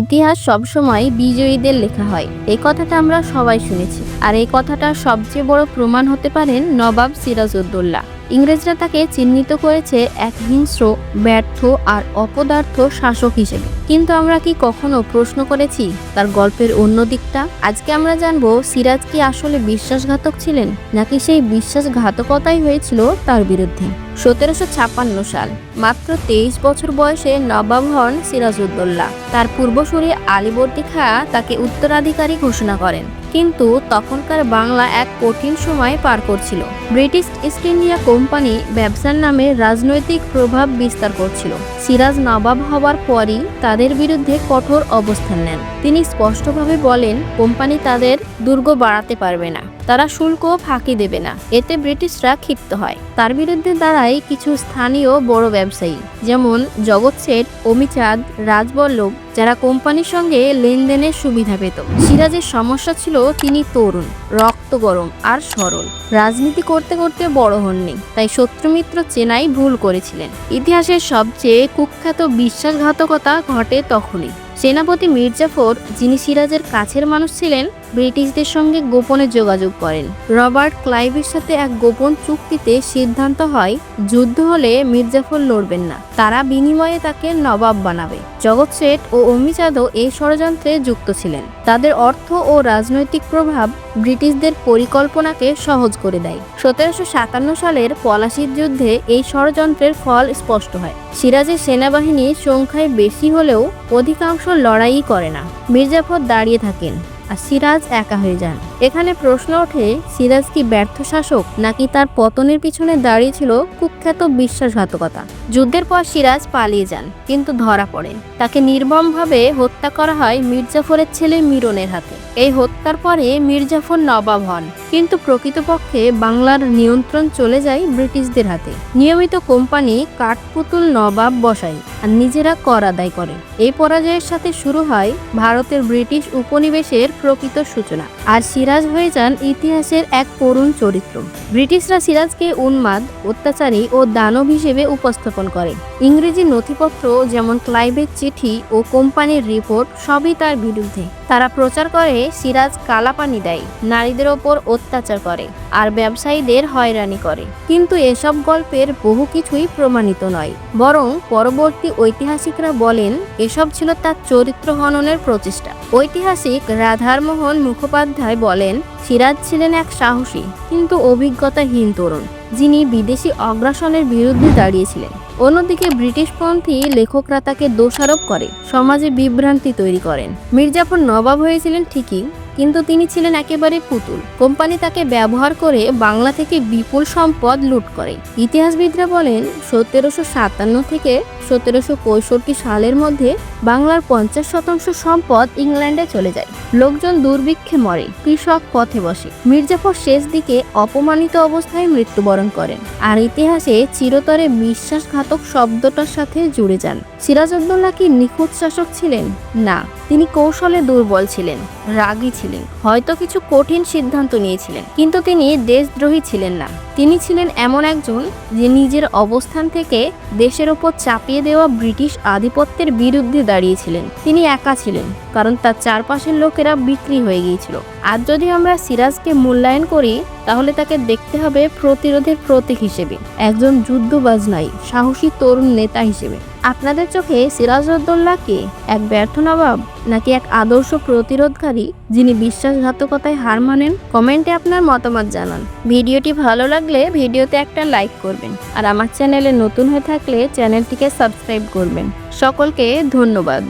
ইতিহাস সবসময় বিজয়ীদের লেখা হয়। এই কথাটা আমরা সবাই শুনেছি। আর এই কথাটা সবচেয়ে বড় প্রমাণ হতে পারেন নবাব সিরাজউদ্দৌল্লা ইংরেজরা তাকে চিহ্নিত করেছে এক হিংস্র, ব্যর্থ আর অপদার্থ শাসক হিসেবে। কিন্তু আমরা কি কখনো প্রশ্ন করেছি তার গল্পের অন্য দিকটা? আজকে আমরা জানব সিরাজ কি আসলে বিশ্বাসঘাতক ছিলেন, নাকি সেই বিশ্বাসঘাতকতাই হয়েছিল তার বিরুদ্ধে। সতেরোশো ছাপ্পান্ন সাল, মাত্র তেইশ বছর বয়সে নবাব হন সিরাজউদ্দৌলা। তার পূর্বসূরি আলীবর্দী খাঁ তাকে উত্তরাধিকারী ঘোষণা করেন। কিন্তু তখনকার বাংলা এক কঠিন সময় পার করছিল। ব্রিটিশ ইস্ট ইন্ডিয়া কোম্পানি ব্যবসার নামে রাজনৈতিক প্রভাব বিস্তার করছিল। সিরাজ নবাব হওয়ার পরই তাদের বিরুদ্ধে কঠোর অবস্থান নেন। তিনি স্পষ্টভাবে বলেন, কোম্পানি তাদের দুর্গ বাড়াতে পারবে না। তারা শুল্কও ফাঁকি দেবে না। এতে ব্রিটিশরা ক্ষিপ্ত হয়। তার বিরুদ্ধে দাঁড়ায় কিছু স্থানীয় বড় ব্যবসায়ী যেমন জগৎ শেঠ অমিচাঁদ রাজবল্লভ যারা কোম্পানির সঙ্গে লেনদেনের সুবিধা পেত। সিরাজের সমস্যা ছিল তিনি তরুণ, রক্ত গরম আর সরল। রাজনীতি করতে করতে বড় হননি, তাই শত্রুমিত্র চেনাই ভুল করেছিলেন। ইতিহাসের সবচেয়ে কুখ্যাত বিশ্বাসঘাতকতা ঘটে তখনই। সেনাপতি মির্জাফর যিনি সিরাজের কাছের মানুষ ছিলেন, ব্রিটিশদের সঙ্গে গোপনে যোগাযোগ করেন। রবার্ট ক্লাইভের সাথে এক গোপন চুক্তিতে সিদ্ধান্ত হয়, যুদ্ধ হলে মির্জাফর লড়বেন না। তারা বিনিময়ে তাকে নবাব বানাবে। জগৎ শেঠ ও অমিচাঁদও এই ষড়যন্ত্রে যুক্ত ছিলেন। তাদের অর্থ ও রাজনৈতিক প্রভাব ব্রিটিশদের পরিকল্পনাকে সহজ করে দেয়। সতেরোশো সাতান্ন সালের পলাশির যুদ্ধে এই ষড়যন্ত্রের ফল স্পষ্ট হয়। সিরাজের সেনাবাহিনী সংখ্যায় বেশি হলেও অধিকাংশ লড়াই করে না। মির্জাফর দাঁড়িয়ে থাকেন আর সিরাজ একা হয়ে যান। এখানে প্রশ্ন ওঠে, সিরাজ কি ব্যর্থ শাসক নাকি তার পতনের পিছনে দাঁড়িয়ে ছিল কুখ্যাত বিশ্বাসঘাতকতা? যুদ্ধের পর সিরাজ পালিয়ে যান, কিন্তু ধরা পড়েন তাকে নির্মমভাবে হত্যা করা হয় মির্জাফরের ছেলে মিরনের হাতে। এই হত্যার পরে মির্জাফর নবাব হন, কিন্তু প্রকৃতপক্ষে বাংলার নিয়ন্ত্রণ চলে যায় ব্রিটিশদের হাতে। নিয়মিত কোম্পানি কাঠপুতুল নবাব বসায় আর নিজেরা কর আদায় করে। এই পরাজয়ের সাথে শুরু হয় ভারতের ব্রিটিশ উপনিবেশের প্রকৃত সূচনা। আর সিরাজ হয়ে যান ইতিহাসের এক করুণ চরিত্র। ব্রিটিশরা সিরাজকে উন্মাদ, অত্যাচারী ও দানব হিসেবে উপস্থাপন করে। ইংরেজি নথিপত্র যেমন ক্লাইভের চিঠি ও কোম্পানির রিপোর্ট সবই তার বিরুদ্ধে। তারা প্রচার করে, সিরাজ কালাপানি দেয়, নারীদের ওপর অত্যাচার করে আর ব্যবসায়ীদের হয়রানি করে। কিন্তু এসব গল্পের বহু কিছুই প্রমাণিত নয়, বরং পরবর্তী ঐতিহাসিকরা বলেন, এসব ছিল তার চরিত্র হননের প্রচেষ্টা। ঐতিহাসিক রাধারমোহন মুখোপাধ্যায় বলেন, সিরাজ ছিলেন এক সাহসী, কিন্তু অভিজ্ঞতাহীন তরুণ, যিনি বিদেশি অগ্রাসনের বিরুদ্ধে দাঁড়িয়েছিলেন। অন্যদিকে ব্রিটিশপন্থী লেখকরা তাকে দোষারোপ করে, সমাজে বিভ্রান্তি তৈরি করেন। মির্জাফর নবাব হয়েছিলেন ঠিকই কিন্তু তিনি ছিলেন একেবারে পুতুল। কোম্পানি তাকে ব্যবহার করে বাংলা থেকে বিপুল সম্পদ লুট করে। ইতিহাসবিদরা বলেন, সতেরোশো সাতান্ন থেকে সতেরোশো পঁয়ষট্টি সালের মধ্যে বাংলার পঞ্চাশ শতাংশ সম্পদ ইংল্যান্ডে চলে যায়। লোকজন দুর্ভিক্ষে মরে, কৃষক পথে বসে। মির্জাফর শেষ দিকে অপমানিত অবস্থায় মৃত্যুবরণ করেন। আর ইতিহাসে চিরতরে বিশ্বাসঘাতক শব্দটার সাথে জুড়ে যান। সিরাজউদ্দৌলা কি নিখুঁত শাসক ছিলেন? না। তিনি কৌশলে দুর্বল ছিলেন, রাগী ছিলেন, হয়তো কিছু কঠিন সিদ্ধান্ত নিয়েছিলেন, কিন্তু তিনি দেশদ্রোহী ছিলেন না। তিনি ছিলেন এমন একজন যে নিজের অবস্থান থেকে দেশের ওপর চাপিয়ে দেওয়া ব্রিটিশ আধিপত্যের বিরুদ্ধে দাঁড়িয়েছিলেন। তিনি একা ছিলেন, কারণ তার চারপাশের লোকেরা বিক্রি হয়ে গিয়েছিল। আর যদি আমরা সিরাজকে মূল্যায়ন করি, তাহলে তাকে দেখতে হবে প্রতিরোধের প্রতীক হিসেবে, একজন যুদ্ধবাজ নাই সাহসী তরুণ নেতা হিসেবে। আপনাদের চোখে সিরাজউদ্দৌলা কে? এক ব্যর্থ নবাব, নাকি এক আদর্শ প্রতিরোধকারী, যিনি বিশ্বাসঘাতকতায় হার মানেন? কমেন্টে আপনার মতামত জানান। ভিডিওটি ভালো লাগলে ভিডিওতে একটা লাইক করবেন, আর আমার চ্যানেলে নতুন হয়ে থাকলে চ্যানেলটিকে সাবস্ক্রাইব করবেন। সকলকে ধন্যবাদ।